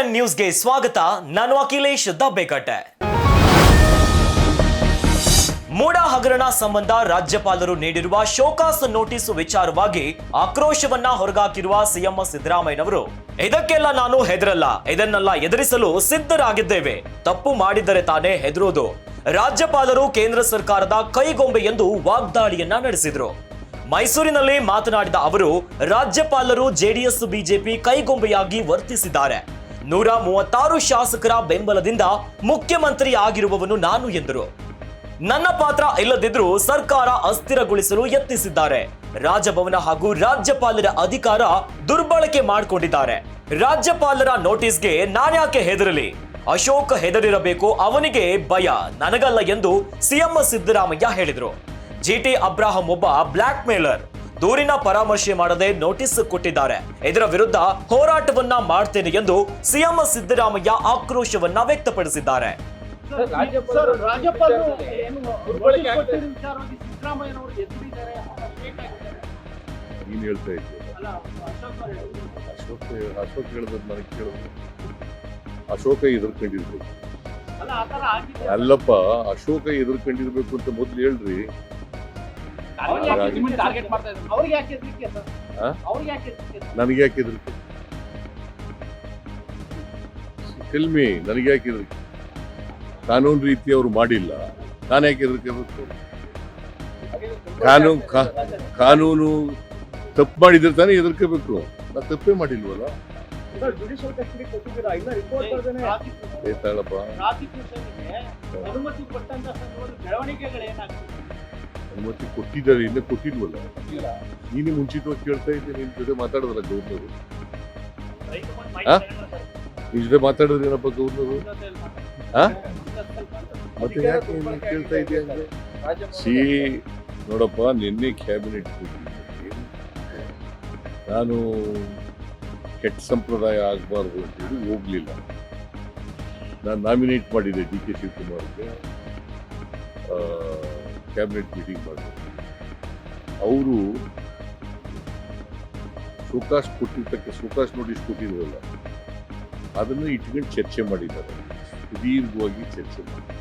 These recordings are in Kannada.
ಎನ್ ನ್ಯೂಸ್ಗೆ ಸ್ವಾಗತ. ನಾನು ಅಖಿಲೇಶ್ ದಬ್ಬೆಕಟ್ಟೆ ಮೂಡ ಹಗರಣ ಸಂಬಂಧ ರಾಜ್ಯಪಾಲರು ನೀಡಿರುವ ಶೋಕಾಸ್ ನೋಟಿಸ್ ವಿಚಾರವಾಗಿ ಆಕ್ರೋಶವನ್ನ ಹೊರಗಾಕಿರುವ ಸಿಎಂ ಸಿದ್ದರಾಮಯ್ಯನವರು. ಇದಕ್ಕೆಲ್ಲ ನಾನು ಹೆದರಲ್ಲ. ಇದನ್ನೆಲ್ಲ ಎದುರಿಸಲು ಸಿದ್ಧರಾಗಿದ್ದೇವೆ. ತಪ್ಪು ಮಾಡಿದರೆ ತಾನೇ ಹೆದರೋದು. ರಾಜ್ಯಪಾಲರು ಕೇಂದ್ರ ಸರ್ಕಾರದ ಕೈಗೊಂಬೆ ಎಂದು ವಾಗ್ದಾಳಿಯನ್ನ ನಡೆಸಿದ್ರು. ಮೈಸೂರಿನಲ್ಲಿ ಮಾತನಾಡಿದ ಅವರು, ರಾಜ್ಯಪಾಲರು ಜೆಡಿಎಸ್, ಬಿಜೆಪಿ ಕೈಗೊಂಬೆಯಾಗಿ ವರ್ತಿಸಿದ್ದಾರೆ. ನೂರ ಮೂವತ್ತಾರು ಶಾಸಕರ ಬೆಂಬಲದಿಂದ ಮುಖ್ಯಮಂತ್ರಿ ಆಗಿರುವವನು ನಾನು ಎಂದರು. ನನ್ನ ಪಾತ್ರ ಇಲ್ಲದಿದ್ರೂ ಸರ್ಕಾರ ಅಸ್ಥಿರಗೊಳಿಸಲು ಯತ್ನಿಸಿದ್ದಾರೆ. ರಾಜಭವನ ಹಾಗೂ ರಾಜ್ಯಪಾಲರ ಅಧಿಕಾರ ದುರ್ಬಳಕೆ ಮಾಡಿಕೊಂಡಿದ್ದಾರೆ. ರಾಜ್ಯಪಾಲರ ನೋಟಿಸ್ಗೆ ನಾನ್ಯಾಕೆ ಹೆದರಲಿ? ಅಶೋಕ್ ಹೆದರಿರಬೇಕು, ಅವನಿಗೆ ಭಯ, ನನಗಲ್ಲ ಎಂದು ಸಿಎಂ ಸಿದ್ದರಾಮಯ್ಯ ಹೇಳಿದರು. ಜಿಟಿ ಅಬ್ರಾಹಂ ಒಬ್ಬ ಬ್ಲ್ಯಾಕ್ ಮೇಲರ್ ದೂರಿನ ಪರಾಮರ್ಶೆ ಮಾಡದೆ ನೋಟಿಸ್ ಕೊಟ್ಟಿದ್ದಾರೆ. ಇದರ ವಿರುದ್ಧ ಹೋರಾಟವನ್ನ ಮಾಡ್ತೇನೆ ಎಂದು ಸಿಎಂ ಸಿದ್ದರಾಮಯ್ಯ ಆಕ್ರೋಶವನ್ನ ವ್ಯಕ್ತಪಡಿಸಿದ್ದಾರೆ. ಅಶೋಕ್ ಎದುರ್ಕೊಂಡಿರ್ಬೇಕು ಅಲ್ಲಪ್ಪ ಅಶೋಕ ಎದುರ್ಕೊಂಡಿರ್ಬೇಕು ಅಂತ ಮೊದ್ಲು ಹೇಳ್ರಿ. ಹಾಗಾಗಿ- ನನಗೆ ಯಾಕೆ ಹೆದರ್ಕೆ ಫಿಲ್ಮಿ ನನಗೆ ಯಾಕೆ ಹೆದರ್ಕೆ ಕಾನೂನು ರೀತಿ ಅವ್ರು ಮಾಡಿಲ್ಲ. ನಾನು ಯಾಕೆ ಕಾನೂನು ಕಾನೂನು ತಪ್ಪು ಮಾಡಿದ್ರೆ ತಾನೇ ಹೆದರ್ಕೋಬೇಕು ನಾ ತಪ್ಪೇ ಮಾಡಿಲ್ವಲ್ಲ? ಏ ತಾಳಪ್ಪ. ಅನುಮತಿ ಕೊಟ್ಟಿದ್ದಾರೆ ಇನ್ನು ಕೊಟ್ಟಿಲ್ವಲ್ಲ? ನೀನು ಮುಂಚಿತವಾಗಿ ಕೇಳ್ತಾ ಇದ್ದೆ ನಿನ್ನ ಜೊತೆ ಮಾತಾಡಿದ್ರ ಗೌರ್ನರು ನಿನ್ನ ಜೊತೆ ಮಾತಾಡಿದ್ರೆ ಏನಪ್ಪ ಗೌರ್ನರು? ಮತ್ತೆ ಯಾಕೆ ನೀನು ಕೇಳ್ತಾ ಇದೆಯಾ ಅಂದ್ರೆ ಸಿ ನೋಡಪ್ಪ, ನಿನ್ನೆ ಕ್ಯಾಬಿನೆಟ್ ನಾನು ಕೆಟ್ಟ ಸಂಪ್ರದಾಯ ಆಗಬಾರ್ದು ಅಂತೇಳಿ ಹೋಗ್ಲಿಲ್ಲ. ನಾನು ನಾಮಿನೇಟ್ ಮಾಡಿದ್ದೆ ಡಿ ಕೆ ಶಿವಕುಮಾರ್ಗೆ. ಕ್ಯಾಬಿನೆಟ್ ಮೀಟಿಂಗ್ ಮಾಡಿದ್ರು ಅವರು ಶೋಕಾಸ್ ಕೊಟ್ಟಿದ್ದಕ್ಕೆ ಶೋಕಾಸ್ ನೋಟಿಸ್ ಕೊಟ್ಟಿದ್ರಲ್ಲ ಅದನ್ನು ಇಟ್ಕೊಂಡು ಚರ್ಚೆ ಮಾಡಿದ್ದಾರೆ. ಸುದೀರ್ಘವಾಗಿ ಚರ್ಚೆ ಮಾಡಿ.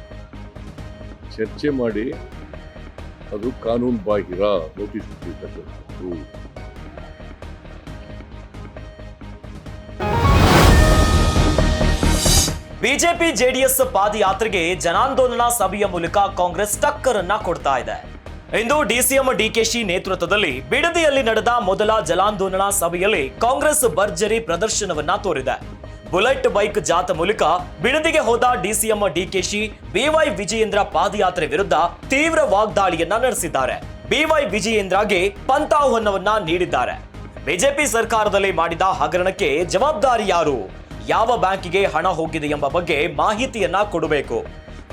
ಚರ್ಚೆ ಮಾಡಿ ಅದು ಕಾನೂನು ಬಾಹಿರ ನೋಟಿಸ್ ಕೊಟ್ಟಿರ್ತಕ್ಕಂಥದ್ದು ಬಿಜೆಪಿ ಜೆಡಿಎಸ್ ಪಾದಯಾತ್ರೆಗೆ ಜನಾಂದೋಲನ ಸಭೆಯ ಮೂಲಕ ಕಾಂಗ್ರೆಸ್ ಟಕ್ಕರ್ ಅನ್ನ ಕೊಡ್ತಾ ಇದೆ. ಇಂದು ಡಿಸಿಎಂ ಡಿಕೆಶಿ ನೇತೃತ್ವದಲ್ಲಿ ಬಿಡದಿಯಲ್ಲಿ ನಡೆದ ಮೊದಲ ಜಲಾಂದೋಲನ ಸಭೆಯಲ್ಲಿ ಕಾಂಗ್ರೆಸ್ ಭರ್ಜರಿ ಪ್ರದರ್ಶನವನ್ನ ತೋರಿದೆ. ಬುಲೆಟ್ ಬೈಕ್ ಜಾತ ಮೂಲಕ ಬಿಡದಿಗೆ ಹೋದ ಡಿಸಿಎಂ ಡಿಕೆಶಿ ಬಿವೈ ವಿಜಯೇಂದ್ರ ಪಾದಯಾತ್ರೆ ವಿರುದ್ಧ ತೀವ್ರ ವಾಗ್ದಾಳಿಯನ್ನ ನಡೆಸಿದ್ದಾರೆ. ಬಿವೈ ವಿಜಯೇಂದ್ರಗೆ ಪಂಥಾಹ್ವಾನವನ್ನ ನೀಡಿದ್ದಾರೆ. ಬಿಜೆಪಿ ಸರ್ಕಾರದಲ್ಲಿ ಮಾಡಿದ ಹಗರಣಕ್ಕೆ ಜವಾಬ್ದಾರಿ ಯಾರು? ಯಾವ ಬ್ಯಾಂಕಿಗೆ ಹಣ ಹೋಗಿದೆ ಎಂಬ ಬಗ್ಗೆ ಮಾಹಿತಿಯನ್ನ ಕೊಡಬೇಕು.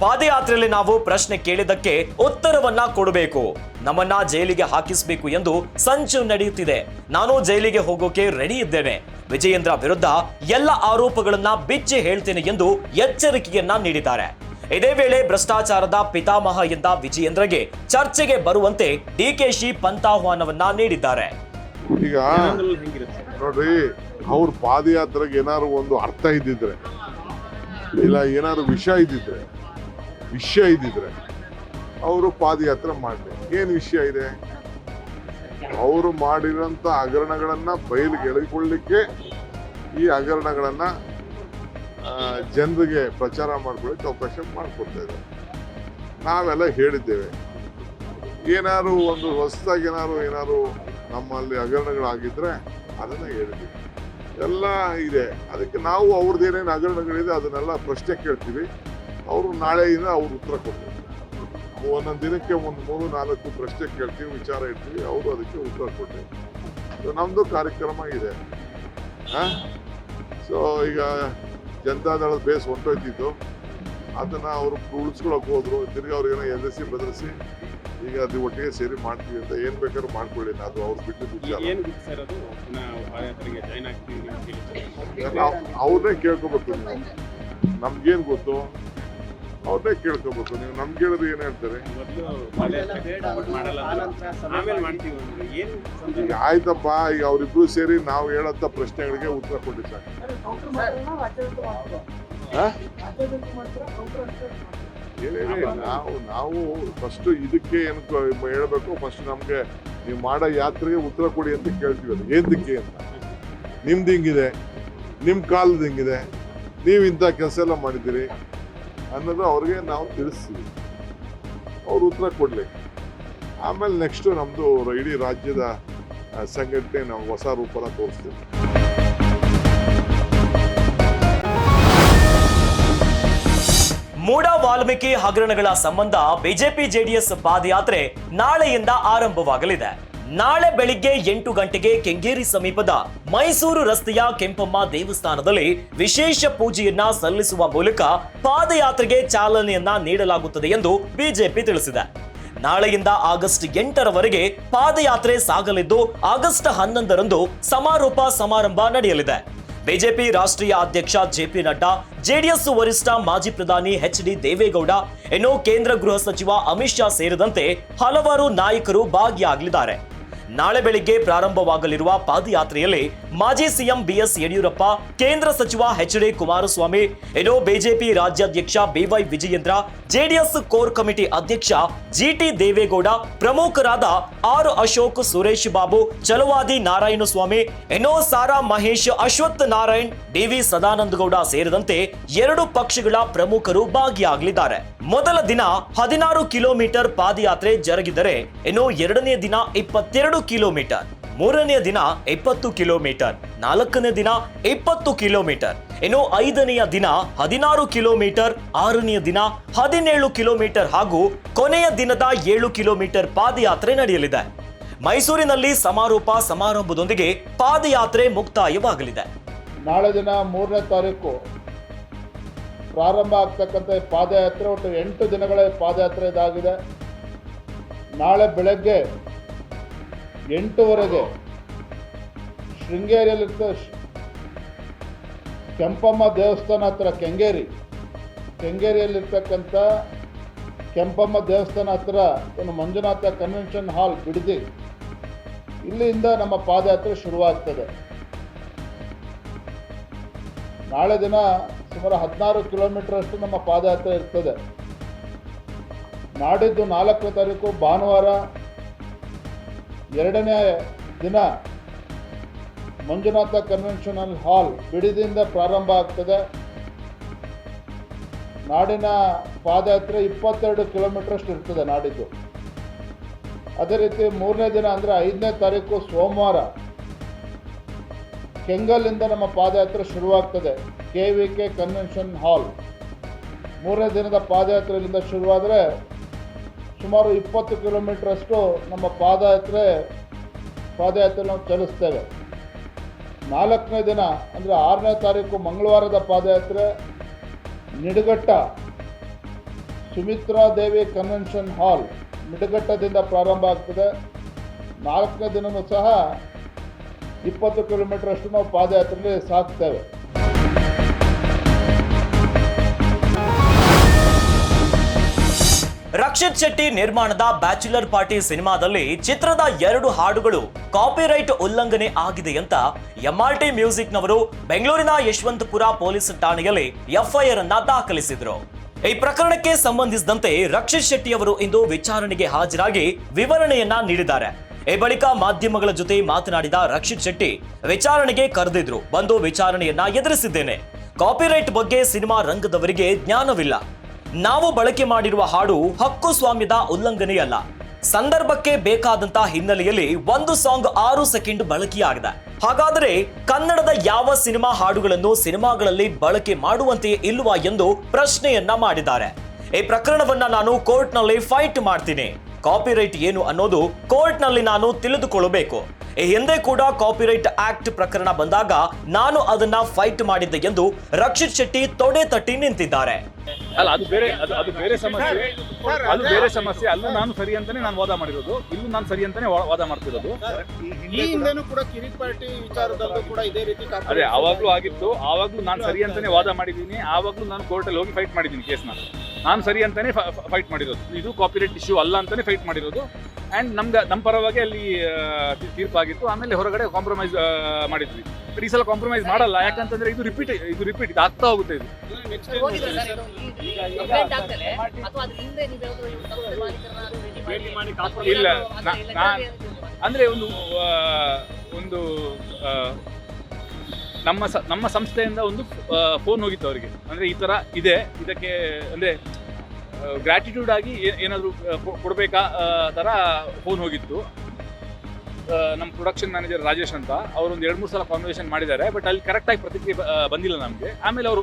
ಪಾದಯಾತ್ರೆಯಲ್ಲಿ ನಾವು ಪ್ರಶ್ನೆ ಕೇಳಿದ್ದಕ್ಕೆ ಉತ್ತರವನ್ನ ಕೊಡಬೇಕು. ನಮ್ಮನ್ನ ಜೈಲಿಗೆ ಹಾಕಿಸಬೇಕು ಎಂದು ಸಂಚು ನಡೆಯುತ್ತಿದೆ. ನಾನು ಜೈಲಿಗೆ ಹೋಗೋಕೆ ರೆಡಿ ಇದ್ದೇನೆ. ವಿಜಯೇಂದ್ರ ವಿರುದ್ಧ ಎಲ್ಲ ಆರೋಪಗಳನ್ನ ಬಿಚ್ಚಿ ಹೇಳ್ತೇನೆ ಎಂದು ಎಚ್ಚರಿಕೆಯನ್ನ ನೀಡಿದ್ದಾರೆ. ಇದೇ ವೇಳೆ ಭ್ರಷ್ಟಾಚಾರದ ಪಿತಾಮಹ ಎಂದ ವಿಜಯೇಂದ್ರಗೆ ಚರ್ಚೆಗೆ ಬರುವಂತೆ ಡಿಕೆಶಿ ಪಂಥಾಹ್ವಾನವನ್ನ ನೀಡಿದ್ದಾರೆ. ಈಗ ನೋಡ್ರಿ ಅವ್ರ ಪಾದಯಾತ್ರೆಗೆ ಏನಾದ್ರು ಒಂದು ಅರ್ಥ ಇದ್ದಿದ್ರೆ, ಇಲ್ಲ ಏನಾದ್ರು ವಿಷಯ ಇದ್ದಿದ್ರೆ ವಿಷಯ ಇದ್ದಿದ್ರೆ ಅವರು ಪಾದಯಾತ್ರೆ ಮಾಡಲಿ ಏನು ವಿಷಯ ಇದೆ? ಅವರು ಮಾಡಿರೋಂಥ ಹಗರಣಗಳನ್ನು ಬಯಲಿಗೆ ಎಳೆದುಕೊಳ್ಳಿಕ್ಕೆ ಈ ಹಗರಣಗಳನ್ನು ಜನರಿಗೆ ಪ್ರಚಾರ ಮಾಡ್ಕೊಳ್ಳಿಕ್ಕೆ ಅವಕಾಶ ಮಾಡಿಕೊಡ್ತಾ ನಾವೆಲ್ಲ ಹೇಳಿದ್ದೇವೆ. ಏನಾದ್ರು ಒಂದು ಹೊಸದಾಗಿ ಏನಾದ್ರು ಏನಾದ್ರು ನಮ್ಮಲ್ಲಿ ಹಗರಣಗಳಾಗಿದ್ದರೆ ಅದನ್ನ ಹೇಳಿದ್ವಿ ಎಲ್ಲ ಇದೆ. ಅದಕ್ಕೆ ನಾವು ಅವ್ರದ್ದು ಏನೇನು ಹಗರಣಗಳಿದೆ ಅದನ್ನೆಲ್ಲ ಪ್ರಶ್ನೆ ಕೇಳ್ತೀವಿ. ಅವರು ನಾಳೆಯಿಂದ ಅವ್ರು ಉತ್ತರ ಕೊಡ್ತಾರೆ. ಒಂದೊಂದು ದಿನಕ್ಕೆ ಒಂದು ಮೂರು ನಾಲ್ಕು ಪ್ರಶ್ನೆ ಕೇಳ್ತೀವಿ ವಿಚಾರ ಇಡ್ತೀವಿ ಅವರು ಅದಕ್ಕೆ ಉತ್ತರ ಸೊ ನಮ್ಮದು ಕಾರ್ಯಕ್ರಮ ಇದೆ. ಹಾಂ ಸೊ ಈಗ ಜನತಾದಳದ ಬೇಸ್ ಹೊಂಟೋಯ್ತಿತ್ತು. ಅದನ್ನು ಅವರು ಉಳಿಸ್ಕೊಳಕ್ಕೆ ಹೋದರು. ತಿರ್ಗಿ ಅವ್ರಿಗೇನೋ ಎದುರಿಸಿ ಬದಲಿಸಿ ಈಗ ಅದು ಒಟ್ಟಿಗೆ ಸೇರಿ ಮಾಡ್ತೀವಿ ಅಂತ ಏನು ಬೇಕಾದ್ರೂ ಮಾಡ್ಕೊಳ್ಳಿ. ಅದು ಅವ್ರು ಬಿಟ್ಟು ಪಾದಯಾತ್ರೆಗೆ ಜಾಯ್ನ್ ಆಗ್ತೀವಿ ಅಂತ ಅವ್ರನ್ನೇ ಕೇಳ್ಕೊಬೇಕು ನೀವು. ನಮ್ಗೇನು ಗೊತ್ತು? ಅವ್ರನ್ನೇ ಕೇಳ್ಕೊಬೇಕು. ನೀವು ನಮ್ಗೆ ಹೇಳಿದ್ರೆ ಏನ್ ಹೇಳ್ತಾರೆ? ಮೊದಲು ಪಾದಯಾತ್ರೆ support ಮಾಡಲ್ಲ ಅಂದ್ರು. ಆಮೇಲೆ ಮಾಡ್ತೀವಿ ಏನು ಸಂಬಂಧ? ಈಗ ಆಯ್ತಪ್ಪ ಈಗ ಅವರಿಬ್ರು ಸೇರಿ ನಾವು ಹೇಳಂತ ಪ್ರಶ್ನೆಗಳಿಗೆ ಉತ್ತರ ಹೇಳಿ. ನಾವು ನಾವು ಫಸ್ಟ್ ಇದಕ್ಕೆ ಏನು ಹೇಳಬೇಕು? ಫಸ್ಟ್ ನಮ್ಗೆ ನೀವು ಮಾಡೋ ಯಾತ್ರೆಗೆ ಉತ್ತರ ಕೊಡಿ ಅಂತ ಕೇಳ್ತೀವಿ ಅದು. ಏನಕ್ಕೆ ಅಂತ? ನಿಮ್ದು ಹಿಂಗಿದೆ ನಿಮ್ಮ ಕಾಲದ ಹಿಂಗಿದೆ, ನೀವು ಇಂಥ ಕೆಲಸ ಎಲ್ಲ ಮಾಡಿದ್ದೀರಿ ಅನ್ನೋದು ಅವ್ರಿಗೆ ನಾವು ತಿಳಿಸ್ತೀವಿ. ಅವ್ರು ಉತ್ತರ ಕೊಡಲಿ. ಆಮೇಲೆ ನೆಕ್ಸ್ಟು ನಮ್ಮದು ಇಡೀ ರಾಜ್ಯದ ಸಂಘಟನೆ ನಾವು ಹೊಸ ರೂಪನ ತೋರಿಸ್ತೀವಿ. ಮೂಡ ವಾಲ್ಮೀಕಿ ಹಗರಣಗಳ ಸಂಬಂಧ ಬಿಜೆಪಿ, ಜೆಡಿಎಸ್ ಪಾದಯಾತ್ರೆ ನಾಳೆಯಿಂದ ಆರಂಭವಾಗಲಿದೆ. ನಾಳೆ ಬೆಳಿಗ್ಗೆ ಎಂಟು ಗಂಟೆಗೆ ಕೆಂಗೇರಿ ಸಮೀಪದ ಮೈಸೂರು ರಸ್ತೆಯ ಕೆಂಪಮ್ಮ ದೇವಸ್ಥಾನದಲ್ಲಿ ವಿಶೇಷ ಪೂಜೆಯನ್ನ ಸಲ್ಲಿಸುವ ಮೂಲಕ ಪಾದಯಾತ್ರೆಗೆ ಚಾಲನೆಯನ್ನ ನೀಡಲಾಗುತ್ತದೆ ಎಂದು ಬಿಜೆಪಿ ತಿಳಿಸಿದೆ. ನಾಳೆಯಿಂದ ಆಗಸ್ಟ್ ಎಂಟರವರೆಗೆ ಪಾದಯಾತ್ರೆ ಸಾಗಲಿದ್ದು ಆಗಸ್ಟ್ ಹನ್ನೊಂದರಂದು ಸಮಾರೋಪ ಸಮಾರಂಭ ನಡೆಯಲಿದೆ. ಬಿಜೆಪಿ ರಾಷ್ಟ್ರೀಯ ಅಧ್ಯಕ್ಷ ಜೆಪಿ ನಡ್ಡಾ, ಜೆಡಿಎಸ್ ವರಿಷ್ಠ ಮಾಜಿ ಪ್ರಧಾನಿ ಎಚ್ ಡಿ ದೇವೇಗೌಡ, ಇನ್ನು ಕೇಂದ್ರ ಗೃಹ ಸಚಿವ ಅಮಿತ್ ಶಾ ಸೇರಿದಂತೆ ಹಲವಾರು ನಾಯಕರು ಭಾಗಿಯಾಗಲಿದ್ದಾರೆ. ನಾಳೆ ಬೆಳಿಗ್ಗೆ ಪ್ರಾರಂಭವಾಗಲಿರುವ ಪಾದಯಾತ್ರೆಯಲ್ಲಿ ಮಾಜಿ ಸಿಎಂ ಬಿಎಸ್ ಯಡಿಯೂರಪ್ಪ, ಕೇಂದ್ರ ಸಚಿವ ಎಚ್ ಡಿ ಕುಮಾರಸ್ವಾಮಿ, ಇನ್ನು ಬಿಜೆಪಿ ರಾಜ್ಯಾಧ್ಯಕ್ಷ B Y Vijayendra, JDS core committee ಅಧ್ಯಕ್ಷ ಜಿಟಿ ದೇವೇಗೌಡ, ಪ್ರಮುಖರಾದ ಆರ್ ಅಶೋಕ್ ಸುರೇಶ್ ಬಾಬು, ಚಲವಾದಿ ನಾರಾಯಣಸ್ವಾಮಿ, ಇನ್ನು ಸಾರಾ ಮಹೇಶ್, ಅಶ್ವಥ್ ನಾರಾಯಣ್ ಡಿವಿ ಸದಾನಂದ ಗೌಡ ಸೇರಿದಂತೆ ಎರಡು ಪಕ್ಷಗಳ ಪ್ರಮುಖರು ಭಾಗಿಯಾಗಲಿದ್ದಾರೆ. ಮೊದಲ ದಿನ ಹದಿನಾರು ಕಿಲೋಮೀಟರ್ ಪಾದಯಾತ್ರೆ ಜರುಗಿದರೆ ಇನ್ನು ಎರಡನೇ ದಿನ ಇಪ್ಪತ್ತೆರಡು ಕಿಲೋಮೀಟರ್, ಮೂರನೇ ದಿನ ಇಪ್ಪತ್ತು ಕಿಲೋಮೀಟರ್, ನಾಲ್ಕನೇ ದಿನ ಇಪ್ಪತ್ತು ಕಿಲೋಮೀಟರ್, ಇನ್ನು ಐದನೆಯ ದಿನ ಹದಿನಾರು ಕಿಲೋಮೀಟರ್, ಆರನೆಯ ದಿನ ಹದಿನೇಳು ಕಿಲೋಮೀಟರ್ ಹಾಗೂ ಕೊನೆಯ ದಿನದ ಏಳು ಕಿಲೋಮೀಟರ್ ಪಾದಯಾತ್ರೆ ನಡೆಯಲಿದೆ. ಮೈಸೂರಿನಲ್ಲಿ ಸಮಾರೋಪ ಸಮಾರಂಭದೊಂದಿಗೆ ಪಾದಯಾತ್ರೆ ಮುಕ್ತಾಯವಾಗಲಿದೆ. ನಾಳೆ ದಿನ ಮೂರನೇ ತಾರೀಕು ಪ್ರಾರಂಭ ಆಗ್ತಕ್ಕಂಥ ಪಾದಯಾತ್ರೆ ಒಟ್ಟು ಎಂಟು ದಿನಗಳ ಪಾದಯಾತ್ರೆ ಇದಾಗಿದೆ. ನಾಳೆ ಬೆಳಗ್ಗೆ ಎಂಟುವರೆಗೆ ಶೃಂಗೇರಿಯಲ್ಲಿರ್ತ ಕೆಂಪಮ್ಮ ದೇವಸ್ಥಾನ ಹತ್ರ, ಕೆಂಗೇರಿ. ಕೆಂಗೇರಿಯಲ್ಲಿರ್ತಕ್ಕಂಥ ಕೆಂಪಮ್ಮ ದೇವಸ್ಥಾನ ಹತ್ರ ಏನು ಮಂಜುನಾಥ ಕನ್ವೆನ್ಷನ್ ಹಾಲ್ ಬಿಡದಿ. ಇಲ್ಲಿಂದ ನಮ್ಮ ಪಾದಯಾತ್ರೆ ಶುರುವಾಗ್ತದೆ. ನಾಳೆ ದಿನ ಸುಮಾರು ಹದಿನಾರು ಕಿಲೋಮೀಟರ್ ಅಷ್ಟು ನಮ್ಮ ಪಾದಯಾತ್ರೆ ಇರ್ತದೆ. ನಾಡಿದ್ದು ನಾಲ್ಕನೇ ತಾರೀಕು ಭಾನುವಾರ ಎರಡನೇ ದಿನ ಮಂಜುನಾಥ ಕನ್ವೆನ್ಷನಲ್ ಹಾಲ್ ಬಿಡಿದಿಂದ ಪ್ರಾರಂಭ ಆಗ್ತದೆ. ನಾಡಿನ ಪಾದಯಾತ್ರೆ ಇಪ್ಪತ್ತೆರಡು ಕಿಲೋಮೀಟರ್ ಅಷ್ಟು ಇರ್ತದೆ ನಾಡಿದ್ದು. ಅದೇ ರೀತಿ ಮೂರನೇ ದಿನ ಅಂದರೆ ಐದನೇ ತಾರೀಕು ಸೋಮವಾರ ಕೆಂಗಲ್ಲಿಂದ ನಮ್ಮ ಪಾದಯಾತ್ರೆ ಶುರುವಾಗ್ತದೆ. K V K convention hall. ಮೂರನೇ ದಿನದ ಪಾದಯಾತ್ರೆಯಿಂದ ಶುರುವಾದರೆ ಸುಮಾರು ಇಪ್ಪತ್ತು ಕಿಲೋಮೀಟ್ರಷ್ಟು ನಮ್ಮ ಪಾದಯಾತ್ರೆ ಪಾದಯಾತ್ರೆ ನಾವು ಚಲಿಸ್ತೇವೆ. ನಾಲ್ಕನೇ ದಿನ, ಅಂದರೆ ಆರನೇ ತಾರೀಕು ಮಂಗಳವಾರದ ಪಾದಯಾತ್ರೆ ನಿಡಘಟ್ಟ ಸುಮಿತ್ರಾ ದೇವಿ ಕನ್ವೆನ್ಷನ್ ಹಾಲ್ ನಿಡಘಟ್ಟದಿಂದ ಪ್ರಾರಂಭ ಆಗ್ತದೆ. ನಾಲ್ಕನೇ ದಿನವೂ ಸಹ ಇಪ್ಪತ್ತು ಕಿಲೋಮೀಟರ್ ಅಷ್ಟು ನಾವು ಪಾದಯಾತ್ರೆಯಲ್ಲಿ ಸಾಕ್ತೇವೆ. ರಕ್ಷಿತ್ ಶೆಟ್ಟಿ ನಿರ್ಮಾಣದ ಬ್ಯಾಚುಲರ್ ಪಾರ್ಟಿ ಸಿನಿಮಾದಲ್ಲಿ ಚಿತ್ರದ ಎರಡು ಹಾಡುಗಳು ಕಾಪಿರೈಟ್ ಉಲ್ಲಂಘನೆ ಆಗಿದೆ ಅಂತ ಎಂಆರ್ಟಿ ಮ್ಯೂಸಿಕ್ನವರು ಬೆಂಗಳೂರಿನ ಯಶವಂತಪುರ ಪೊಲೀಸ್ ಠಾಣೆಯಲ್ಲಿ ಎಫ್ಐಆರ್ ಅನ್ನ ದಾಖಲಿಸಿದ್ರು. ಈ ಪ್ರಕರಣಕ್ಕೆ ಸಂಬಂಧಿಸಿದಂತೆ ರಕ್ಷಿತ್ ಶೆಟ್ಟಿ ಅವರು ಇಂದು ವಿಚಾರಣೆಗೆ ಹಾಜರಾಗಿ ವಿವರಣೆಯನ್ನ ನೀಡಿದ್ದಾರೆ. ಈ ಬಳಿಕ ಮಾಧ್ಯಮಗಳ ಜೊತೆ ಮಾತನಾಡಿದ ರಕ್ಷಿತ್ ಶೆಟ್ಟಿ, ವಿಚಾರಣೆಗೆ ಕರೆದಿದ್ರು. ಬಂದು ವಿಚಾರಣೆಯನ್ನ ಎದುರಿಸಿದ್ದೇನೆ. ಕಾಪಿರೈಟ್ ಬಗ್ಗೆ ಸಿನಿಮಾ ರಂಗದವರಿಗೆ ಜ್ಞಾನವಿಲ್ಲ. ನಾವು ಬಳಕೆ ಮಾಡಿರುವ ಹಾಡು ಹಕ್ಕು ಸ್ವಾಮ್ಯದ ಉಲ್ಲಂಘನೆಯಲ್ಲ ಸಂದರ್ಭಕ್ಕೆ ಬೇಕಾದಂತ ಹಿನ್ನೆಲೆಯಲ್ಲಿ ಒಂದು ಸಾಂಗ್ ಆರು ಸೆಕೆಂಡ್ ಬಳಕೆಯಾಗಿದೆ. ಹಾಗಾದರೆ ಕನ್ನಡದ ಯಾವ ಸಿನಿಮಾ ಹಾಡುಗಳನ್ನು ಸಿನಿಮಾಗಳಲ್ಲಿ ಬಳಕೆ ಮಾಡುವಂತೆಯೇ ಇಲ್ವಾ ಎಂದು ಪ್ರಶ್ನೆಯನ್ನ ಮಾಡಿದ್ದಾರೆ. ಈ ಪ್ರಕರಣವನ್ನ ನಾನು ಕೋರ್ಟ್ನಲ್ಲಿ ಫೈಟ್ ಮಾಡ್ತೀನಿ. ಕಾಪಿರೈಟ್ ಏನು ಅನ್ನೋದು ಕೋರ್ಟ್ನಲ್ಲಿ ನಾನು ತಿಳಿದುಕೊಳ್ಳಬೇಕು. ಈ ಹಿಂದೆ ಕೂಡ ಕಾಪಿರೈಟ್ ಆಕ್ಟ್ ಪ್ರಕರಣ ಬಂದಾಗ ನಾನು ಅದನ್ನ ಫೈಟ್ ಮಾಡಿದ್ದೆ ಎಂದು ರಕ್ಷಿತ್ ಶೆಟ್ಟಿ ತೊಡೆ ತಟ್ಟಿ ನಿಂತಿದ್ದಾರೆ. ಅಲ್ಲ ಅದು ಬೇರೆ ಅದು ಅದು ಬೇರೆ ಸಮಸ್ಯೆ. ಅದು ಬೇರೆ ಸಮಸ್ಯೆ. ಅಲ್ಲೂ ನಾನು ಸರಿ ಅಂತಾನೆ ನಾನು ವಾದ ಮಾಡಿರೋದು. ಇಲ್ಲೂ ನಾನು ಸರಿ ಅಂತಾನೆ ವಾದ ಮಾಡ್ತಿರೋದು. ಈ ಹಿಂದೆನೂ ಕೂಡ ಕಿರಿಕ್ ಪಾರ್ಟಿ ವಿಚಾರದಲ್ಲೂ ಕೂಡ ಇದೇ ರೀತಿ ಅದೇ ಆವಾಗ್ಲೂ ಆಗಿತ್ತು. ಆವಾಗ್ಲೂ ನಾನು ಸರಿ ಅಂತಾನೆ ವಾದ ಮಾಡಿದ್ದೀನಿ. ಆವಾಗ್ಲೂ ನಾನು ಕೋರ್ಟಲ್ಲಿ ಹೋಗಿ ಫೈಟ್ ಮಾಡಿದ್ದೀನಿ ಕೇಸ್ನ. ನಾನು ಸರಿ ಅಂತಾನೆ ಫೈಟ್ ಮಾಡಿರೋದು. ಇದು ಕಾಪಿರೇಟ್ ಇಶ್ಯೂ ಅಲ್ಲ ಅಂತಾನೆ ಫೈಟ್ ಮಾಡಿರೋದು. ಆ್ಯಂಡ್ ನಮ್ಗೆ ನಮ್ಮ ಪರವಾಗಿ ಅಲ್ಲಿ ತೀರ್ಪಾಗಿತ್ತು. ಆಮೇಲೆ ಹೊರಗಡೆ ಕಾಂಪ್ರಮೈಸ್ ಮಾಡಿದ್ವಿ. ಬಟ್ ಈ ಸಲ ಕಾಂಪ್ರಮೈಸ್ ಮಾಡಲ್ಲ. ಯಾಕಂತಂದ್ರೆ ಇದು ರಿಪೀಟ್ ಇದು ರಿಪೀಟ್ ಇದು ಆಗ್ತಾ ಹೋಗುತ್ತೆ ಇದು. ಇಲ್ಲ, ಅಂದ್ರೆ ಒಂದು ಒಂದು ನಮ್ಮ ಸ- ನಮ್ಮ ಸಂಸ್ಥೆಯಿಂದ ಒಂದು ಫೋನ್ ಹೋಗಿತ್ತು ಅವರಿಗೆ. ಅಂದ್ರೆ ಈ ತರ ಇದೆ. ಇದಕ್ಕೆ ಅಂದ್ರೆ ಗ್ರಾಟಿಟ್ಯೂಡ್ ಆಗಿ ಏನಾದರೂ ಥರ ಕೊಡ್ಬೇಕಾ ತರ ಫೋನ್ ಹೋಗಿತ್ತು. ನಮ್ಮ ಪ್ರೊಡಕ್ಷನ್ ಮ್ಯಾನೇಜರ್ ರಾಜೇಶ್ ಅಂತ. ಅವರು ಒಂದು ಎರಡು ಮೂರು ಸಲ ಕಾನ್ವರ್ಸೇಷನ್ ಮಾಡಿದ್ದಾರೆ ಬಟ್ ಅಲ್ಲಿ ಕರೆಕ್ಟಾಗಿ ಪ್ರತಿಕ್ರಿಯೆ ಬಂದಿಲ್ಲ ನಮಗೆ. ಆಮೇಲೆ ಅವರು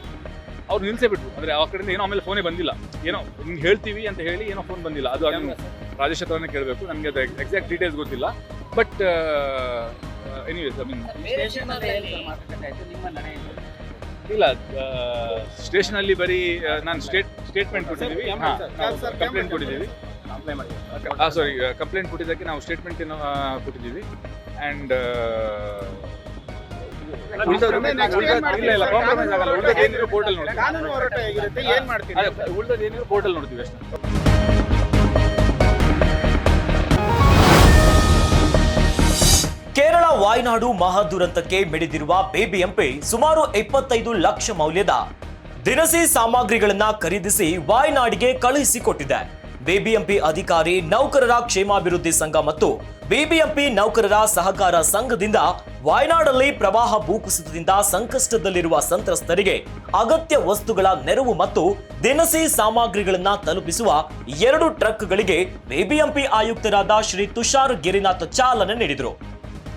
ಅವ್ರು ನಿಲ್ಸೇ ಬಿಟ್ರು. ಅಂದ್ರೆ ಆ ಕಡೆಯಿಂದ ಏನೋ ಆಮೇಲೆ ಫೋನೇ ಬಂದಿಲ್ಲ. ಏನೋ ನಿಮ್ಗೆ ಹೇಳ್ತೀವಿ ಅಂತ ಹೇಳಿ ಏನೋ ಫೋನ್ ಬಂದಿಲ್ಲ. ಅದು ಅದನ್ನು ರಾಜೇಶ್ ಹತ್ರನೇ ಕೇಳಬೇಕು. ನಮಗೆ ಅದು ಎಕ್ಸಾಕ್ಟ್ ಡೀಟೇಲ್ಸ್ ಗೊತ್ತಿಲ್ಲ. ಬಟ್ ಎನಿವೇಸ್ ಐ ಮೀನ್ ಇಲ್ಲ ಸ್ಟೇಷನಲ್ಲಿ ಬರೀ ಆ, ನಾನು ಸ್ಟೇಟ್ ಸ್ಟೇಟ್ಮೆಂಟ್ ಕೊಟ್ಟಿದ್ದೀವಿ. ಕಂಪ್ಲೇಂಟ್ ಕೊಟ್ಟಿದ್ದೀವಿ. ಸಾರಿ ಕಂಪ್ಲೇಂಟ್ ಕೊಟ್ಟಿದ್ದಕ್ಕೆ ನಾವು ಸ್ಟೇಟ್ಮೆಂಟ್ ಕೊಟ್ಟಿದ್ದೀವಿ. ಆ್ಯಂಡ್ ಇಲ್ಲ ಇಲ್ಲ ಕಾಂಪ್ರಮೈಸ್ ಆಗಲ್ಲ. ಉಳಿದ ಏನಿರೋ ಪೋರ್ಟಲ್ ನೋಡ್ತೀವಿ. ಕಾನೂನು ವಾಯ್ನಾಡು ಮಹಾದುರಂತಕ್ಕೆ ಮಿಡಿದಿರುವ ಬಿಬಿಎಂಪಿ ಸುಮಾರು ಇಪ್ಪತ್ತೈದು ಲಕ್ಷ ಮೌಲ್ಯದ ದಿನಸಿ ಸಾಮಗ್ರಿಗಳನ್ನ ಖರೀದಿಸಿ ವಾಯ್ನಾಡಿಗೆ ಕಳುಹಿಸಿಕೊಟ್ಟಿದೆ. ಬಿಬಿಎಂಪಿ ಅಧಿಕಾರಿ, ನೌಕರರ ಕ್ಷೇಮಾಭಿವೃದ್ಧಿ ಸಂಘ ಮತ್ತು ಬಿಬಿಎಂಪಿ ನೌಕರರ ಸಹಕಾರ ಸಂಘದಿಂದ ವಾಯ್ನಾಡಲ್ಲಿ ಪ್ರವಾಹ ಭೂಕುಸಿತದಿಂದ ಸಂಕಷ್ಟದಲ್ಲಿರುವ ಸಂತ್ರಸ್ತರಿಗೆ ಅಗತ್ಯ ವಸ್ತುಗಳ ನೆರವು ಮತ್ತು ದಿನಸಿ ಸಾಮಗ್ರಿಗಳನ್ನ ತಲುಪಿಸುವ ಎರಡು ಟ್ರಕ್ಗಳಿಗೆ ಬಿಬಿಎಂಪಿ ಆಯುಕ್ತರಾದ ಶ್ರೀ ತುಷಾರ್ ಗಿರಿನಾಥ್ ಚಾಲನೆ ನೀಡಿದರು.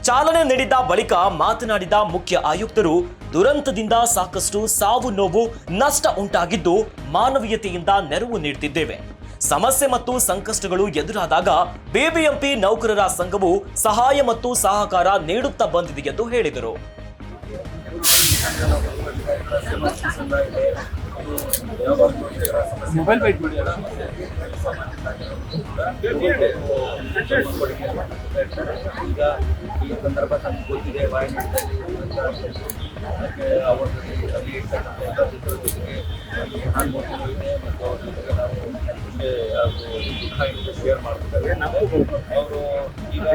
ಚಾಲನೆ ನೀಡಿದ ಬಳಿಕ ಮಾತನಾಡಿದ ಮುಖ್ಯ ಆಯುಕ್ತರು, ದುರಂತದಿಂದ ಸಾಕಷ್ಟು ಸಾವು ನೋವು, ನಷ್ಟ ಉಂಟಾಗಿದ್ದು ಮಾನವೀಯತೆಯಿಂದ ನೆರವು ನೀಡುತ್ತಿದ್ದೇವೆ ಸಮಸ್ಯೆ ಮತ್ತು ಸಂಕಷ್ಟಗಳು ಎದುರಾದಾಗ ಬಿಬಿಎಂಪಿ ನೌಕರರ ಸಂಘವು ಸಹಾಯ ಮತ್ತು ಸಹಕಾರ ನೀಡುತ್ತಾ ಬಂದಿದೆ ಎಂದು ಹೇಳಿದರು. ಈಗ ಈ ಸಂದರ್ಭ ನಮ್ಗೆ ಗೊತ್ತಿದೆ ವಾಯುನಾಡಿನಲ್ಲಿ ಅವರು ಅಲ್ಲಿ ಇರ್ತಕ್ಕಂಥ ಎಲ್ಲ ಜನರ ಜೊತೆಗೆ ಅಲ್ಲಿ ಸಹಾನುಭೂತಿ ಇದೆ ಮತ್ತು ಅವ್ರ ಜೊತೆಗೆ ನಾವು ಮುಂದೆ ಅದು ದುಃಖ ಶೇರ್ ಮಾಡ್ತಿದ್ದಾರೆ ಅವರು ಈಗ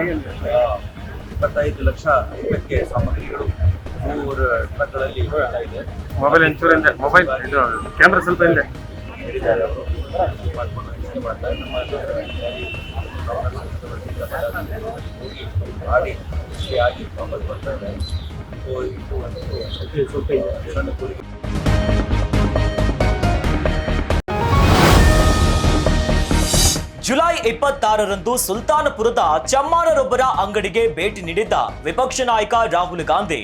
ಇಪ್ಪತ್ತೈದು ಲಕ್ಷ ರೂಪಾಯಿಗೆ ಸಾಮಗ್ರಿಗಳು ಮೂರು ಮೊಬೈಲ್ ಇನ್ಶೂರೆನ್ಸ್ ಮೊಬೈಲ್ ಇದು. ಕ್ಯಾಮ್ರಾ ಸ್ವಲ್ಪ ಇದು ಜುಲೈ ಇಪ್ಪತ್ತಾರರಂದು ಸುಲ್ತಾನಪುರದ ಚಮ್ಮಾರರೊಬ್ಬರ ಅಂಗಡಿಗೆ ಭೇಟಿ ನೀಡಿದ್ದ ವಿಪಕ್ಷ ನಾಯಕ ರಾಹುಲ್ ಗಾಂಧಿ.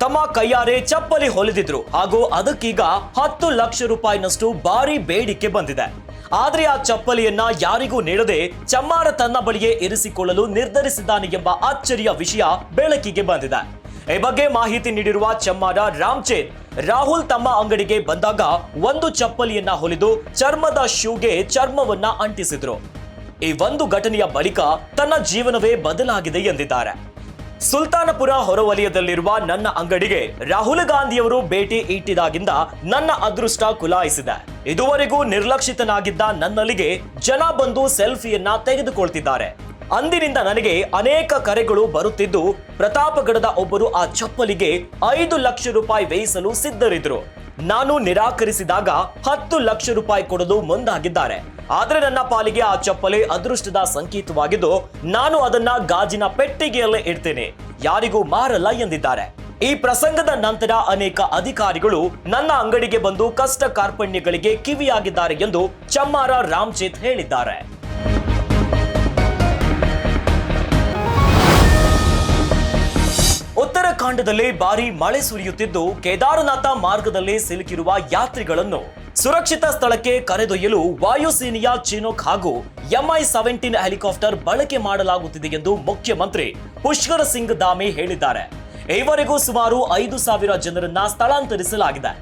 ತಮ್ಮ ಕೈಯಾರೆ ಚಪ್ಪಲಿ ಹೊಲಿದಿದ್ರು. ಹಾಗೂ ಅದಕ್ಕೀಗ ಹತ್ತು ಲಕ್ಷ ರೂಪಾಯಿನಷ್ಟು ಭಾರಿ ಬೇಡಿಕೆ ಬಂದಿದೆ. ಆದ್ರೆ ಆ ಚಪ್ಪಲಿಯನ್ನ ಯಾರಿಗೂ ನೀಡದೆ ಚಮ್ಮಾರ ತನ್ನ ಬಳಿಯೇ ಇರಿಸಿಕೊಳ್ಳಲು ನಿರ್ಧರಿಸಿದ್ದಾನೆ ಎಂಬ ಅಚ್ಚರಿಯ ವಿಷಯ ಬೆಳಕಿಗೆ ಬಂದಿದೆ. ಈ ಬಗ್ಗೆ ಮಾಹಿತಿ ನೀಡಿರುವ ಚಮ್ಮಾರ ರಾಮ್ಚೇತ್ ರಾಹುಲ್ ತಮ್ಮ ಅಂಗಡಿಗೆ ಬಂದಾಗ ಒಂದು ಚಪ್ಪಲಿಯನ್ನ ಹೊಲಿದು ಚರ್ಮದ ಶೂಗೆ ಚರ್ಮವನ್ನ ಅಂಟಿಸಿದ್ರು. ಈ ಒಂದು ಘಟನೆಯ ಬಳಿಕ ತನ್ನ ಜೀವನವೇ ಬದಲಾಗಿದೆ ಎಂದಿದ್ದಾರೆ. ಸುಲ್ತಾನಪುರ ಹೊರವಲಯದಲ್ಲಿರುವ ನನ್ನ ಅಂಗಡಿಗೆ ರಾಹುಲ್ ಗಾಂಧಿಯವರು ಭೇಟಿ ಇಟ್ಟಿದಾಗಿಂದ ನನ್ನ ಅದೃಷ್ಟ ಕುಲಾಯಿಸಿದೆ. ಇದುವರೆಗೂ ನಿರ್ಲಕ್ಷಿತನಾಗಿದ್ದ ನನ್ನಲ್ಲಿಗೆ ಜನ ಬಂದು ಸೆಲ್ಫಿಯನ್ನ ತೆಗೆದುಕೊಳ್ತಿದ್ದಾರೆ. ಅಂದಿನಿಂದ ನನಗೆ ಅನೇಕ ಕರೆಗಳು ಬರುತ್ತಿದ್ದು, ಪ್ರತಾಪಗಡದ ಒಬ್ಬರು ಆ ಚಪ್ಪಲಿಗೆ ಐದು ಲಕ್ಷ ರೂಪಾಯಿ ವ್ಯಯಿಸಲು ಸಿದ್ಧರಿದ್ರು. ನಾನು ನಿರಾಕರಿಸಿದಾಗ ಹತ್ತು ಲಕ್ಷ ರೂಪಾಯಿ ಕೊಡಲು ಮುಂದಾಗಿದ್ದಾರೆ. ಆದ್ರೆ ನನ್ನ ಪಾಲಿಗೆ ಆ ಚಪ್ಪಲಿ ಅದೃಷ್ಟದ ಸಂಕೇತವಾಗಿದ್ದು ನಾನು ಅದನ್ನ ಗಾಜಿನ ಪೆಟ್ಟಿಗೆಯಲ್ಲೇ ಇಡ್ತೇನೆ. ಯಾರಿಗೂ ಮಾರಲ್ಲ ಎಂದಿದ್ದಾರೆ. ಈ ಪ್ರಸಂಗದ ನಂತರ ಅನೇಕ ಅಧಿಕಾರಿಗಳು ನನ್ನ ಅಂಗಡಿಗೆ ಬಂದು ಕಷ್ಟ ಕಾರ್ಪಣ್ಯಗಳಿಗೆ ಕಿವಿಯಾಗಿದ್ದಾರೆ ಎಂದು ಚಮ್ಮಾರ ರಾಮ್ಚೇತ್ ಹೇಳಿದ್ದಾರೆ. ಉತ್ತರಾಖಂಡದಲ್ಲಿ ಭಾರಿ ಮಳೆ ಸುರಿಯುತ್ತಿದ್ದು ಕೇದಾರನಾಥ ಮಾರ್ಗದಲ್ಲಿ ಸಿಲುಕಿರುವ ಯಾತ್ರಿಗಳನ್ನು ಸುರಕ್ಷಿತ ಸ್ಥಳಕ್ಕೆ ಕರೆದೊಯ್ಯಲು ವಾಯುಸೇನೆಯ ಚಿನೋಕ್ ಹಾಗೂ ಎಂಐ ಸೆವೆಂಟೀನ್ ಹೆಲಿಕಾಪ್ಟರ್ ಬಳಕೆ ಮಾಡಲಾಗುತ್ತಿದೆ ಎಂದು ಮುಖ್ಯಮಂತ್ರಿ ಪುಷ್ಕರ ಸಿಂಗ್ ಧಾಮಿ ಹೇಳಿದ್ದಾರೆ. ಈವರೆಗೂ ಸುಮಾರು ಐದು ಸಾವಿರ ಜನರನ್ನ ಸ್ಥಳಾಂತರಿಸಲಾಗಿದೆ.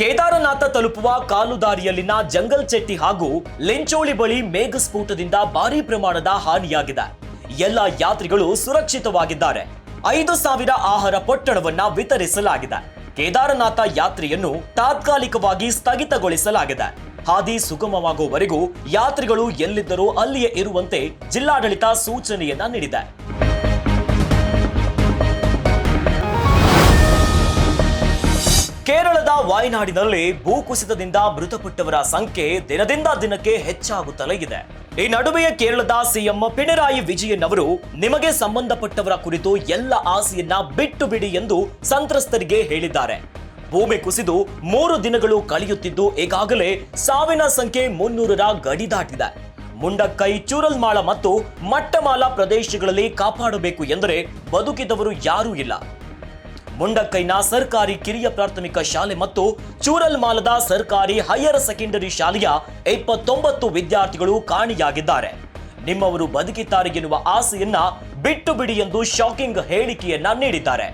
ಕೇದಾರನಾಥ ತಲುಪುವ ಕಾಲುದಾರಿಯಲ್ಲಿನ ಜಂಗಲ್ ಚೆಟ್ಟಿ ಹಾಗೂ ಲೆಂಚೋಳಿ ಬಳಿ ಮೇಘಸ್ಫೋಟದಿಂದ ಭಾರೀ ಪ್ರಮಾಣದ ಹಾನಿಯಾಗಿದೆ. ಎಲ್ಲ ಯಾತ್ರಿಗಳು ಸುರಕ್ಷಿತವಾಗಿದ್ದಾರೆ. ಐದು ಸಾವಿರ ಆಹಾರ ಪೊಟ್ಟಣವನ್ನ ವಿತರಿಸಲಾಗಿದೆ. ಕೇದಾರನಾಥ ಯಾತ್ರೆಯನ್ನು ತಾತ್ಕಾಲಿಕವಾಗಿ ಸ್ಥಗಿತಗೊಳಿಸಲಾಗಿದೆ. ಹಾದಿ ಸುಗಮವಾಗುವವರೆಗೂ ಯಾತ್ರಿಗಳು ಎಲ್ಲಿದ್ದರೂ ಅಲ್ಲಿಯೇ ಇರುವಂತೆ ಜಿಲ್ಲಾಡಳಿತ ಸೂಚನೆಯನ್ನ ನೀಡಿದೆ. ಕೇರಳದ ವಾಯನಾಡಿನಲ್ಲಿ ಭೂಕುಸಿತದಿಂದ ಮೃತಪಟ್ಟವರ ಸಂಖ್ಯೆ ದಿನದಿಂದ ದಿನಕ್ಕೆ ಹೆಚ್ಚಾಗುತ್ತಲೇ ಇದೆ. ಈ ನಡುವೆಯೇ ಕೇರಳದ ಸಿಎಂ ಪಿಣರಾಯಿ ವಿಜಯನ್ ಅವರು ನಿಮಗೆ ಸಂಬಂಧಪಟ್ಟವರ ಕುರಿತು ಎಲ್ಲ ಆಸೆಯನ್ನ ಬಿಟ್ಟು ಬಿಡಿ ಎಂದು ಸಂತ್ರಸ್ತರಿಗೆ ಹೇಳಿದ್ದಾರೆ. ಭೂಮಿ ಕುಸಿದು ಮೂರು ದಿನಗಳು ಕಳೆಯುತ್ತಿದ್ದು ಈಗಾಗಲೇ ಸಾವಿನ ಸಂಖ್ಯೆ ಮುನ್ನೂರರ ಗಡಿ ದಾಟಿದೆ. ಮುಂಡಕ್ಕೈ ಚೂರಲ್ಮಾಳ ಮತ್ತು ಮಟ್ಟಮಾಲ ಪ್ರದೇಶಗಳಲ್ಲಿ ಕಾಪಾಡಬೇಕು ಎಂದರೆ ಬದುಕಿದವರು ಯಾರೂ ಇಲ್ಲ. ಮುಂಡಕ್ಕೈನ ಸರ್ಕಾರಿ ಕಿರಿಯ ಪ್ರಾಥಮಿಕ ಶಾಲೆ ಮತ್ತು ಚೂರಲ್ಮಾಲದ ಸರ್ಕಾರಿ ಹೈಯರ್ ಸೆಕೆಂಡರಿ ಶಾಲೆಯ ಇಪ್ಪತ್ತೊಂಬತ್ತು ವಿದ್ಯಾರ್ಥಿಗಳು ಕಾಣಿಯಾಗಿದ್ದಾರೆ. ನಿಮ್ಮವರು ಬದುಕಿದ್ದಾರೆ ಎನ್ನುವ ಆಸೆಯನ್ನ ಬಿಟ್ಟು ಬಿಡಿ ಎಂದು ಶಾಕಿಂಗ್ ಹೇಳಿಕೆಯನ್ನ ನೀಡಿದ್ದಾರೆ.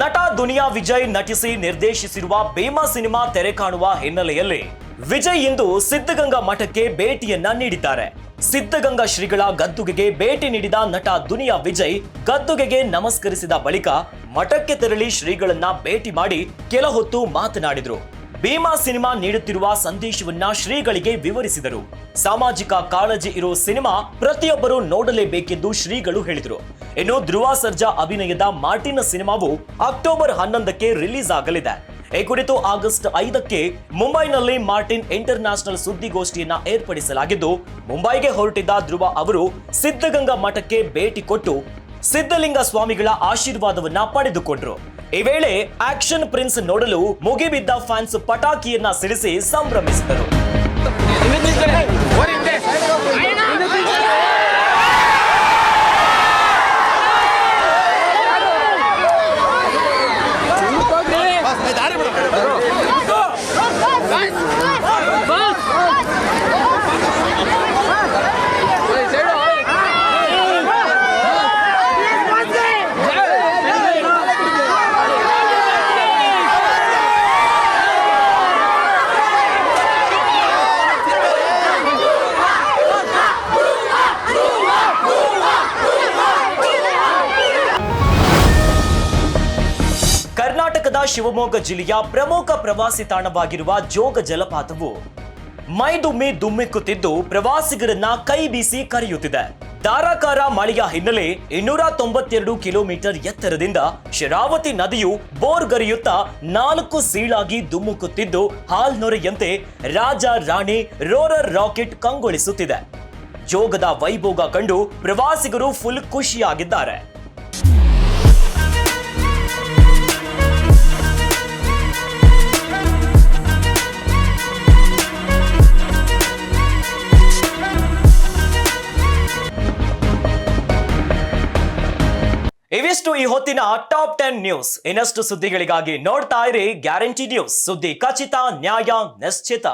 ನಟ ದುನಿಯಾ ವಿಜಯ್ ನಟಿಸಿ ನಿರ್ದೇಶಿಸಿರುವ ಭೀಮಾ ಸಿನಿಮಾ ತೆರೆ ಕಾಣುವ ಹಿನ್ನೆಲೆಯಲ್ಲಿ ವಿಜಯ್ ಇಂದು ಸಿದ್ಧಗಂಗಾ ಮಠಕ್ಕೆ ಭೇಟಿಯನ್ನ ನೀಡಿದ್ದಾರೆ. ಸಿದ್ಧಗಂಗಾ ಶ್ರೀಗಳ ಗದ್ದುಗೆಗೆ ಭೇಟಿ ನೀಡಿದ ನಟ ದುನಿಯಾ ವಿಜಯ್ ಗದ್ದುಗೆಗೆ ನಮಸ್ಕರಿಸಿದ ಬಳಿಕ ಮಠಕ್ಕೆ ತೆರಳಿ ಶ್ರೀಗಳನ್ನ ಭೇಟಿ ಮಾಡಿ ಕೆಲ ಹೊತ್ತು ಮಾತನಾಡಿದರು. ಭೀಮಾ ಸಿನಿಮಾ ನೀಡುತ್ತಿರುವ ಸಂದೇಶವನ್ನ ಶ್ರೀಗಳಿಗೆ ವಿವರಿಸಿದರು. ಸಾಮಾಜಿಕ ಕಾಳಜಿ ಇರೋ ಸಿನಿಮಾ ಪ್ರತಿಯೊಬ್ಬರು ನೋಡಲೇಬೇಕೆಂದು ಶ್ರೀಗಳು ಹೇಳಿದರು. ಇನ್ನು ಧ್ರುವ ಸರ್ಜಾ ಅಭಿನಯದ ಮಾರ್ಟಿನ ಸಿನಿಮಾವು ಅಕ್ಟೋಬರ್ ಹನ್ನೊಂದಕ್ಕೆ ರಿಲೀಸ್ ಆಗಲಿದೆ. ಈ ಕುರಿತು ಆಗಸ್ಟ್ ಐದಕ್ಕೆ ಮುಂಬೈನಲ್ಲಿ ಮಾರ್ಟಿನ್ ಇಂಟರ್ ನ್ಯಾಷನಲ್ ಸುದ್ದಿಗೋಷ್ಠಿಯನ್ನ ಏರ್ಪಡಿಸಲಾಗಿದ್ದು, ಮುಂಬೈಗೆ ಹೊರಟಿದ್ದ ಧ್ರುವ ಅವರು ಸಿದ್ಧಗಂಗಾ ಮಠಕ್ಕೆ ಭೇಟಿ ಕೊಟ್ಟು ಸಿದ್ಧಲಿಂಗ ಸ್ವಾಮಿಗಳ ಆಶೀರ್ವಾದವನ್ನ ಪಡೆದುಕೊಂಡರು. ಈ ವೇಳೆ ಆಕ್ಷನ್ ಪ್ರಿನ್ಸ್ ನೋಡಲು ಮುಗಿಬಿದ್ದ ಫ್ಯಾನ್ಸ್ ಪಟಾಕಿಯನ್ನ ಸಿಡಿಸಿ ಸಂಭ್ರಮಿಸಿದರು. ಶಿವಮೊಗ್ಗ ಜಿಲ್ಲೆಯ ಪ್ರಮುಖ ಪ್ರವಾಸಿ ತಾಣವಾಗಿರುವ ಜೋಗ ಜಲಪಾತವು ಮೈದುಮ್ಮಿ ದುಮ್ಮಿಕ್ಕುತ್ತಿದ್ದು ಪ್ರವಾಸಿಗರನ್ನ ಕೈ ಬೀಸಿ ಕರೆಯುತ್ತಿದೆ. ಧಾರಾಕಾರ ಮಳೆಯ ಹಿನ್ನೆಲೆ ಇನ್ನೂರ ತೊಂಬತ್ತೆರಡು ಕಿಲೋಮೀಟರ್ ಎತ್ತರದಿಂದ ಶರಾವತಿ ನದಿಯು ಬೋರ್ಗರಿಯುತ್ತಾ ನಾಲ್ಕು ಸೀಳಾಗಿ ದುಮ್ಮುಕುತ್ತಿದ್ದು ಹಾಲ್ನೊರೆಯಂತೆ ರಾಜ ರಾಣಿ ರೋರರ್ ರಾಕೆಟ್ ಕಂಗೊಳಿಸುತ್ತಿದೆ. ಜೋಗದ ವೈಭೋಗ ಕಂಡು ಪ್ರವಾಸಿಗರು ಫುಲ್ ಖುಷಿಯಾಗಿದ್ದಾರೆ. ಇವಿಷ್ಟು ಈ ಹೊತ್ತಿನ ಟಾಪ್ ಟೆನ್ ನ್ಯೂಸ್. ಇನ್ನಷ್ಟು ಸುದ್ದಿಗಳಿಗಾಗಿ ನೋಡ್ತಾ ಇರಿ ಗ್ಯಾರಂಟಿ ನ್ಯೂಸ್. ಸುದ್ದಿ ಖಚಿತ, ನ್ಯಾಯ, ನಿಶ್ಚಿತ.